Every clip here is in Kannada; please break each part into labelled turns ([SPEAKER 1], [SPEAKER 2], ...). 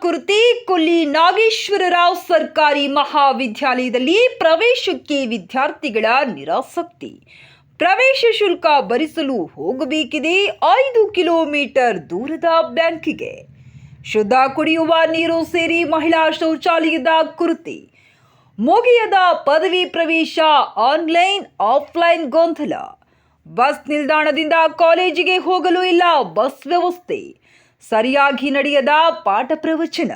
[SPEAKER 1] ಕುರ್ತಿ ಕೊಲ್ಲಿ ನಾಗೇಶ್ವರರಾವ್ ಸರ್ಕಾರಿ ಮಹಾವಿದ್ಯಾಲಯದಲ್ಲಿ ಪ್ರವೇಶಕ್ಕೆ ವಿದ್ಯಾರ್ಥಿಗಳ ನಿರಾಸಕ್ತಿ. ಪ್ರವೇಶ ಶುಲ್ಕ ಭರಿಸಲು ಹೋಗಬೇಕಿದೆ ಐದು ಕಿಲೋಮೀಟರ್ ದೂರದ ಬ್ಯಾಂಕಿಗೆ. ಶುದ್ಧ ಕುಡಿಯುವ ನೀರು ಸೇರಿ ಮಹಿಳಾ ಶೌಚಾಲಯದ ಕುರ್ತಿ. ಮುಗಿಯದ ಪದವಿ ಪ್ರವೇಶ ಆನ್ಲೈನ್, ಆಫ್ಲೈನ್ ಗೊಂದಲ. ಬಸ್ ನಿಲ್ದಾಣದಿಂದ ಕಾಲೇಜಿಗೆ ಹೋಗಲು ಇಲ್ಲ, ಬಸ್ ವ್ಯವಸ್ಥೆ. ಸರಿಯಾಗಿ ನಡೆಯದ ಪಾಠ ಪ್ರವಚನ.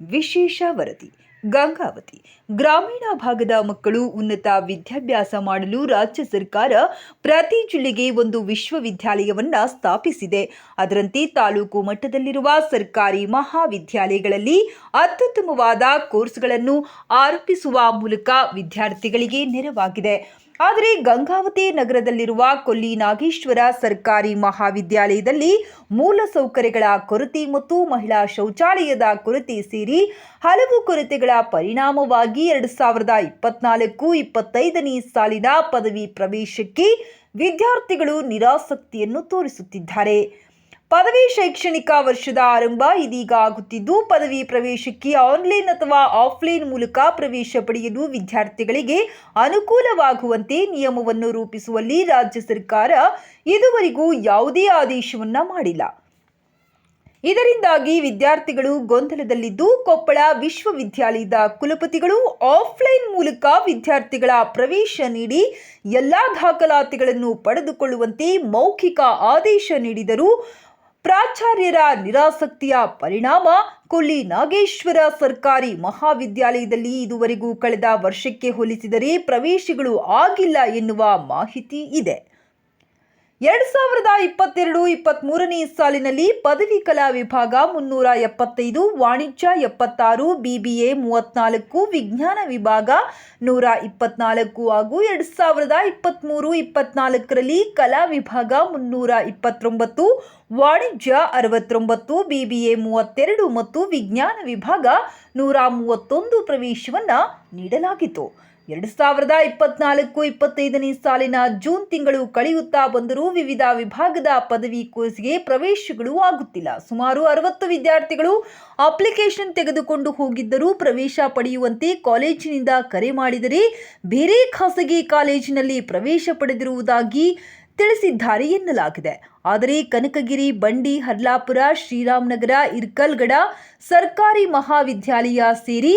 [SPEAKER 1] ವಿಶೇಷ ವರದಿ, ಗಂಗಾವತಿ. ಗ್ರಾಮೀಣ ಭಾಗದ ಮಕ್ಕಳು ಉನ್ನತ ವಿದ್ಯಾಭ್ಯಾಸ ಮಾಡಲು ರಾಜ್ಯ ಸರ್ಕಾರ ಪ್ರತಿ ಜಿಲ್ಲೆಗೆ ಒಂದು ವಿಶ್ವವಿದ್ಯಾಲಯವನ್ನು ಸ್ಥಾಪಿಸಿದೆ. ಅದರಂತೆ ತಾಲೂಕು ಮಟ್ಟದಲ್ಲಿರುವ ಸರ್ಕಾರಿ ಮಹಾವಿದ್ಯಾಲಯಗಳಲ್ಲಿ ಅತ್ಯುತ್ತಮವಾದ ಕೋರ್ಸ್ಗಳನ್ನು ಆರೋಪಿಸುವ ಮೂಲಕ ವಿದ್ಯಾರ್ಥಿಗಳಿಗೆ ನೆರವಾಗಿದೆ. ಆದರೆ ಗಂಗಾವತಿ ನಗರದಲ್ಲಿರುವ ಕೊಲ್ಲಿ ನಾಗೇಶ್ವರ ಸರ್ಕಾರಿ ಮಹಾವಿದ್ಯಾಲಯದಲ್ಲಿ ಮೂಲಸೌಕರ್ಯಗಳ ಕೊರತೆ ಮತ್ತು ಮಹಿಳಾ ಶೌಚಾಲಯದ ಕೊರತೆ ಸೇರಿ ಹಲವು ಕೊರತೆಗಳ ಪರಿಣಾಮವಾಗಿ ಎರಡು ಸಾವಿರದ ಇಪ್ಪತ್ನಾಲ್ಕು ಇಪ್ಪತ್ತೈದನೇ ಸಾಲಿನ ಪದವಿ ಪ್ರವೇಶಕ್ಕೆ ವಿದ್ಯಾರ್ಥಿಗಳು ನಿರಾಸಕ್ತಿಯನ್ನು ತೋರಿಸುತ್ತಿದ್ದಾರೆ. ಪದವಿ ಶೈಕ್ಷಣಿಕ ವರ್ಷದ ಆರಂಭ ಇದೀಗ ಆಗುತ್ತಿದ್ದು, ಪದವಿ ಪ್ರವೇಶಕ್ಕೆ ಆನ್ಲೈನ್ ಅಥವಾ ಆಫ್ಲೈನ್ ಮೂಲಕ ಪ್ರವೇಶ ಪಡೆಯಲು ವಿದ್ಯಾರ್ಥಿಗಳಿಗೆ ಅನುಕೂಲವಾಗುವಂತೆ ನಿಯಮವನ್ನು ರೂಪಿಸುವಲ್ಲಿ ರಾಜ್ಯ ಸರ್ಕಾರ ಇದುವರೆಗೂ ಯಾವುದೇ ಆದೇಶವನ್ನ ಮಾಡಿಲ್ಲ. ಇದರಿಂದಾಗಿ ವಿದ್ಯಾರ್ಥಿಗಳು ಗೊಂದಲದಲ್ಲಿದ್ದು, ಕೊಪ್ಪಳ ವಿಶ್ವವಿದ್ಯಾಲಯದ ಕುಲಪತಿಗಳು ಆಫ್ಲೈನ್ ಮೂಲಕ ವಿದ್ಯಾರ್ಥಿಗಳ ಪ್ರವೇಶ ನೀಡಿ ಎಲ್ಲಾ ದಾಖಲಾತಿಗಳನ್ನು ಪಡೆದುಕೊಳ್ಳುವಂತೆ ಮೌಖಿಕ ಆದೇಶ ನೀಡಿದರೂ ಪ್ರಾಚಾರ್ಯರ ನಿರಾಸಕ್ತಿಯ ಪರಿಣಾಮ ಕೊಲ್ಲಿ ನಾಗೇಶ್ವರ ಸರ್ಕಾರಿ ಮಹಾವಿದ್ಯಾಲಯದಲ್ಲಿ ಇದುವರೆಗೂ ಕಳೆದ ವರ್ಷಕ್ಕೆ ಹೋಲಿಸಿದರೆ ಪ್ರವೇಶಗಳು ಆಗಿಲ್ಲ ಎನ್ನುವ ಮಾಹಿತಿ ಇದೆ. ಎರಡು ಸಾವಿರದ ಇಪ್ಪತ್ತೆರಡು ಇಪ್ಪತ್ತ್ಮೂರನೇ ಸಾಲಿನಲ್ಲಿ ಪದವಿ ಕಲಾ ವಿಭಾಗ ಮುನ್ನೂರ ಎಪ್ಪತ್ತೈದು, ವಾಣಿಜ್ಯ ಎಪ್ಪತ್ತಾರು, ಬಿಬಿಎ ಮೂವತ್ನಾಲ್ಕು, ವಿಜ್ಞಾನ ವಿಭಾಗ ನೂರ ಇಪ್ಪತ್ನಾಲ್ಕು ಹಾಗೂ ಎರಡು ಸಾವಿರದ ಇಪ್ಪತ್ತ್ಮೂರು ಇಪ್ಪತ್ನಾಲ್ಕರಲ್ಲಿ ಕಲಾ ವಿಭಾಗ ಮುನ್ನೂರ ಇಪ್ಪತ್ತೊಂಬತ್ತು, ವಾಣಿಜ್ಯ ಅರವತ್ತೊಂಬತ್ತು, ಬಿಬಿಎ ಮೂವತ್ತೆರಡು ಮತ್ತು ವಿಜ್ಞಾನ ವಿಭಾಗ ನೂರ ಮೂವತ್ತೊಂದು ಪ್ರವೇಶವನ್ನು ನೀಡಲಾಗಿತ್ತು. ಎರಡು ಸಾವಿರದ ಇಪ್ಪತ್ನಾಲ್ಕು ಇಪ್ಪತ್ತೈದನೇ ಸಾಲಿನ ಜೂನ್ ತಿಂಗಳು ಕಳೆಯುತ್ತಾ ಬಂದರೂ ವಿವಿಧ ವಿಭಾಗದ ಪದವಿ ಕೋರ್ಸ್ಗೆ ಪ್ರವೇಶಗಳು ಆಗುತ್ತಿಲ್ಲ. ಸುಮಾರು ಅರವತ್ತು ವಿದ್ಯಾರ್ಥಿಗಳು ಅಪ್ಲಿಕೇಶನ್ ತೆಗೆದುಕೊಂಡು ಹೋಗಿದ್ದರೂ ಪ್ರವೇಶ ಪಡೆಯುವಂತೆ ಕಾಲೇಜಿನಿಂದ ಕರೆ ಮಾಡಿದರೆ ಬೇರೆ ಖಾಸಗಿ ಕಾಲೇಜಿನಲ್ಲಿ ಪ್ರವೇಶ ಪಡೆದಿರುವುದಾಗಿ ತಿಳಿಸಿದ್ದಾರೆ ಎನ್ನಲಾಗಿದೆ. ಆದರೆ ಕನಕಗಿರಿ, ಬಂಡಿ, ಹರ್ಲಾಪುರ, ಶ್ರೀರಾಮನಗರ, ಇರ್ಕಲ್ಗಡ ಸರ್ಕಾರಿ ಮಹಾವಿದ್ಯಾಲಯ ಸೇರಿ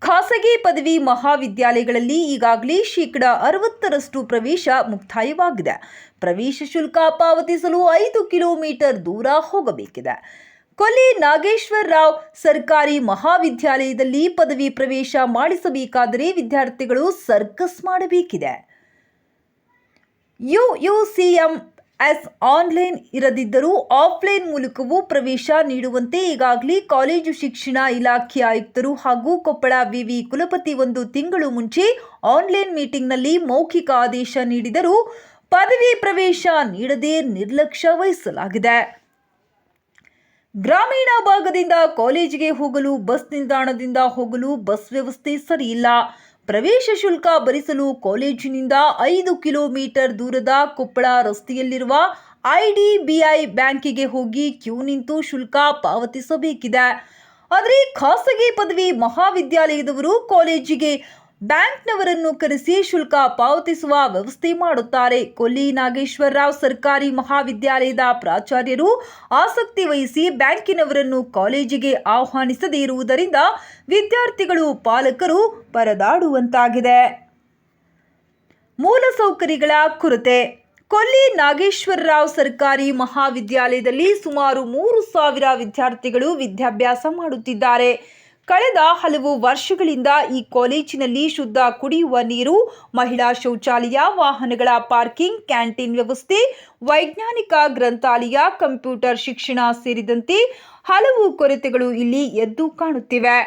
[SPEAKER 1] ಖಾಸಗಿ ಪದವಿ ಮಹಾವಿದ್ಯಾಲಯಗಳಲ್ಲಿ ಈಗಾಗಲೇ ಶೇಕಡಾ ಅರವತ್ತರಷ್ಟು ಪ್ರವೇಶ ಮುಕ್ತಾಯವಾಗಿದೆ. ಪ್ರವೇಶ ಶುಲ್ಕ ಪಾವತಿಸಲು ಐದು ಕಿಲೋಮೀಟರ್ ದೂರ ಹೋಗಬೇಕಿದೆ. ಕೊಲ್ಲಿ ನಾಗೇಶ್ವರ ರಾವ್ ಸರ್ಕಾರಿ ಮಹಾವಿದ್ಯಾಲಯದಲ್ಲಿ ಪದವಿ ಪ್ರವೇಶ ಮಾಡಿಸಬೇಕಾದರೆ ವಿದ್ಯಾರ್ಥಿಗಳು ಸರ್ಕಸ್ ಮಾಡಬೇಕಿದೆ. ಯುಯುಸಿಎಂ ಎಸ್ ಆನ್ಲೈನ್ ಇರದಿದ್ದರೂ ಆಫ್ಲೈನ್ ಮೂಲಕವೂ ಪ್ರವೇಶ ನೀಡುವಂತೆ ಈಗಾಗಲೇ ಕಾಲೇಜು ಶಿಕ್ಷಣ ಇಲಾಖೆ ಆಯುಕ್ತರು ಹಾಗೂ ಕೊಪ್ಪಳ ವಿವಿ ಕುಲಪತಿ ಒಂದು ತಿಂಗಳು ಮುಂಚೆ ಆನ್ಲೈನ್ ಮೀಟಿಂಗ್ನಲ್ಲಿ ಮೌಖಿಕ ಆದೇಶ ನೀಡಿದರೂ ಪದವಿ ಪ್ರವೇಶ ನೀಡದೆ ನಿರ್ಲಕ್ಷ್ಯ ವಹಿಸಲಾಗಿದೆ. ಗ್ರಾಮೀಣ ಭಾಗದಿಂದ ಕಾಲೇಜಿಗೆ ಹೋಗಲು, ಬಸ್ ನಿಲ್ದಾಣದಿಂದ ಹೋಗಲು ಬಸ್ ವ್ಯವಸ್ಥೆ ಸರಿಯಿಲ್ಲ. ಪ್ರವೇಶ ಶುಲ್ಕ ಭರಿಸಲು ಕಾಲೇಜಿನಿಂದ ಐದು ಕಿಲೋಮೀಟರ್ ದೂರದ ಕೊಪ್ಪಳ ರಸ್ತೆಯಲ್ಲಿರುವ ಐಡಿಬಿಐ ಬ್ಯಾಂಕಿಗೆ ಹೋಗಿ ಕ್ಯೂ ನಿಂತು ಶುಲ್ಕ ಪಾವತಿಸಬೇಕಿದೆ. ಆದರೆ ಖಾಸಗಿ ಪದವಿ ಮಹಾವಿದ್ಯಾಲಯದವರು ಕಾಲೇಜಿಗೆ ಬ್ಯಾಂಕ್ನವರನ್ನು ಕರೆಸಿ ಶುಲ್ಕ ಪಾವತಿಸುವ ವ್ಯವಸ್ಥೆ ಮಾಡುತ್ತಾರೆ. ಕೊಲ್ಲಿ ನಾಗೇಶ್ವರ ರಾವ್ ಸರ್ಕಾರಿ ಮಹಾವಿದ್ಯಾಲಯದ ಪ್ರಾಚಾರ್ಯರು ಆಸಕ್ತಿ ವಹಿಸಿ ಬ್ಯಾಂಕಿನವರನ್ನು ಕಾಲೇಜಿಗೆ ಆಹ್ವಾನಿಸದೇ ಇರುವುದರಿಂದ ವಿದ್ಯಾರ್ಥಿಗಳು ಪಾಲಕರು ಪರದಾಡುವಂತಾಗಿದೆ. ಮೂಲಸೌಕರ್ಯಗಳ ಕೊರತೆ. ಕೊಲ್ಲಿ ನಾಗೇಶ್ವರ ರಾವ್ ಸರ್ಕಾರಿ ಮಹಾವಿದ್ಯಾಲಯದಲ್ಲಿ ಸುಮಾರು ಮೂರು ಸಾವಿರ ವಿದ್ಯಾರ್ಥಿಗಳು ವಿದ್ಯಾಭ್ಯಾಸ ಮಾಡುತ್ತಿದ್ದಾರೆ. ಕಳೆದ ಹಲವು ವರ್ಷಗಳಿಂದ ಈ ಕಾಲೇಜಿನಲ್ಲಿ ಶುದ್ಧ ಕುಡಿಯುವ ನೀರು, ಮಹಿಳಾ ಶೌಚಾಲಯ, ವಾಹನಗಳ ಪಾರ್ಕಿಂಗ್, ಕ್ಯಾಂಟೀನ್ ವ್ಯವಸ್ಥೆ, ವೈಜ್ಞಾನಿಕ ಗ್ರಂಥಾಲಯ, ಕಂಪ್ಯೂಟರ್ ಶಿಕ್ಷಣ ಸೇರಿದಂತೆ ಹಲವು ಕೊರತೆಗಳು ಇಲ್ಲಿ ಎದ್ದು ಕಾಣುತ್ತಿವೆ.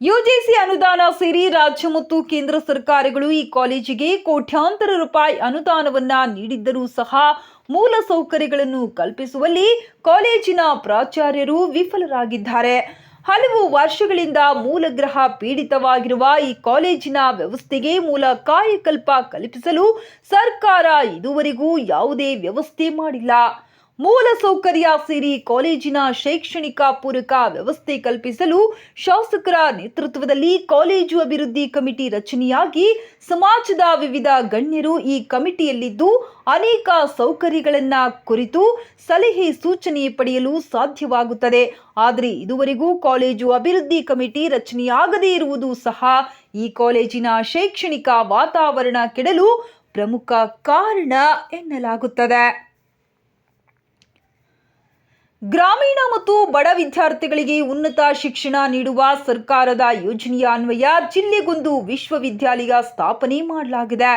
[SPEAKER 1] ಯುಜಿಸಿ ಅನುದಾನ ಸೇರಿ ರಾಜ್ಯ ಮತ್ತು ಕೇಂದ್ರ ಸರ್ಕಾರಗಳು ಈ ಕಾಲೇಜಿಗೆ ಕೋಟ್ಯಾಂತರ ರೂಪಾಯಿ ಅನುದಾನವನ್ನ ನೀಡಿದ್ದರೂ ಸಹ ಮೂಲ ಸೌಕರ್ಯಗಳನ್ನು ಕಲ್ಪಿಸುವಲ್ಲಿ ಕಾಲೇಜಿನ ಪ್ರಾಚಾರ್ಯರು ವಿಫಲರಾಗಿದ್ದಾರೆ. ಹಲವು ವರ್ಷಗಳಿಂದ ಮೂಲಗ್ರಹ ಪೀಡಿತವಾಗಿರುವ ಈ ಕಾಲೇಜಿನ ವ್ಯವಸ್ಥೆಗೆ ಮೂಲ ಕಾಯಕಲ್ಪ ಕಲ್ಪಿಸಲು ಸರ್ಕಾರ ಇದುವರೆಗೂ ಯಾವುದೇ ವ್ಯವಸ್ಥೆ ಮಾಡಿಲ್ಲ. ಮೂಲಸೌಕರ್ಯ ಸೇರಿ ಕಾಲೇಜಿನ ಶೈಕ್ಷಣಿಕ ಪೂರಕ ವ್ಯವಸ್ಥೆ ಕಲ್ಪಿಸಲು ಶಾಸಕರ ನೇತೃತ್ವದಲ್ಲಿ ಕಾಲೇಜು ಅಭಿವೃದ್ಧಿ ಕಮಿಟಿ ರಚನೆಯಾಗಿ ಸಮಾಜದ ವಿವಿಧ ಗಣ್ಯರು ಈ ಕಮಿಟಿಯಲ್ಲಿದ್ದು ಅನೇಕ ಸೌಕರ್ಯಗಳನ್ನು ಕುರಿತು ಸಲಹೆ ಸೂಚನೆ ಪಡೆಯಲು ಸಾಧ್ಯವಾಗುತ್ತದೆ. ಆದರೆ ಇದುವರೆಗೂ ಕಾಲೇಜು ಅಭಿವೃದ್ಧಿ ಕಮಿಟಿ ರಚನೆಯಾಗದೇ ಇರುವುದು ಸಹ ಈ ಕಾಲೇಜಿನ ಶೈಕ್ಷಣಿಕ ವಾತಾವರಣ ಕೆಡಲು ಪ್ರಮುಖ ಕಾರಣ ಎನ್ನಲಾಗುತ್ತದೆ. ಗ್ರಾಮೀಣ ಮತ್ತು ಬಡ ವಿದ್ಯಾರ್ಥಿಗಳಿಗೆ ಉನ್ನತ ಶಿಕ್ಷಣ ನೀಡುವ ಸರ್ಕಾರದ ಯೋಜನೆಯ ಅನ್ವಯ ಜಿಲ್ಲೆಗೊಂದು ವಿಶ್ವವಿದ್ಯಾಲಯ ಸ್ಥಾಪನೆ ಮಾಡಲಾಗಿದೆ.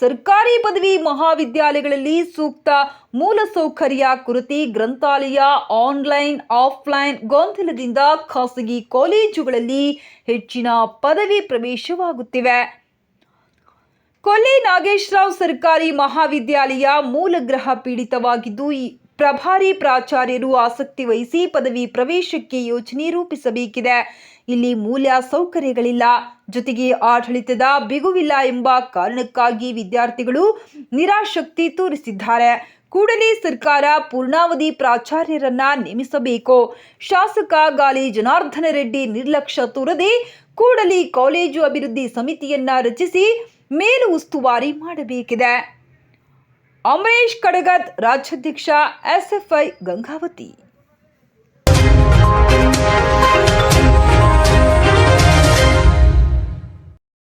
[SPEAKER 1] ಸರ್ಕಾರಿ ಪದವಿ ಮಹಾವಿದ್ಯಾಲಯಗಳಲ್ಲಿ ಸೂಕ್ತ ಮೂಲಸೌಕರ್ಯ ಕುರಿತು ಗ್ರಂಥಾಲಯ ಆನ್ಲೈನ್, ಆಫ್ಲೈನ್ ಗೊಂದಲದಿಂದ ಖಾಸಗಿ ಕಾಲೇಜುಗಳಲ್ಲಿ ಹೆಚ್ಚಿನ ಪದವಿ ಪ್ರವೇಶವಾಗುತ್ತಿವೆ. ಕೊಲ್ಲಿ ನಾಗೇಶ್ವರಾವ್ ಸರ್ಕಾರಿ ಮಹಾವಿದ್ಯಾಲಯ ಮೂಲಗ್ರಹ ಪೀಡಿತವಾಗಿದ್ದು, ಈ ಪ್ರಭಾರಿ ಪ್ರಾಚಾರ್ಯರು ಆಸಕ್ತಿ ವಹಿಸಿ ಪದವಿ ಪ್ರವೇಶಕ್ಕೆ ಯೋಜನೆ ರೂಪಿಸಬೇಕಿದೆ. ಇಲ್ಲಿ ಮೂಲ ಸೌಕರ್ಯಗಳಿಲ್ಲ. ಜೊತೆಗೆ ಆಡಳಿತದ ಬಿಗುವಿಲ್ಲ ಎಂಬ ಕಾರಣಕ್ಕಾಗಿ ವಿದ್ಯಾರ್ಥಿಗಳು ನಿರಾಶಕ್ತಿ ತೋರಿಸಿದ್ದಾರೆ. ಕೂಡಲೇ ಸರ್ಕಾರ ಪೂರ್ಣಾವಧಿ ಪ್ರಾಚಾರ್ಯರನ್ನ ನೇಮಿಸಬೇಕು. ಶಾಸಕ ಗಾಲಿ ಜನಾರ್ದನ ರೆಡ್ಡಿ ನಿರ್ಲಕ್ಷ್ಯ ತೋರದೆ ಕೂಡಲೇ ಕಾಲೇಜು ಅಭಿವೃದ್ಧಿ ಸಮಿತಿಯನ್ನ ರಚಿಸಿ ಮೇಲು ಉಸ್ತುವಾರಿ ಮಾಡಬೇಕಿದೆ. ಅಮರೇಶ್ ಕಡಗತ್ ರಾಜ್ಯಾಧ್ಯಕ್ಷ ಎಸ್ಎಫ್ಐ ಗಂಗಾವತಿ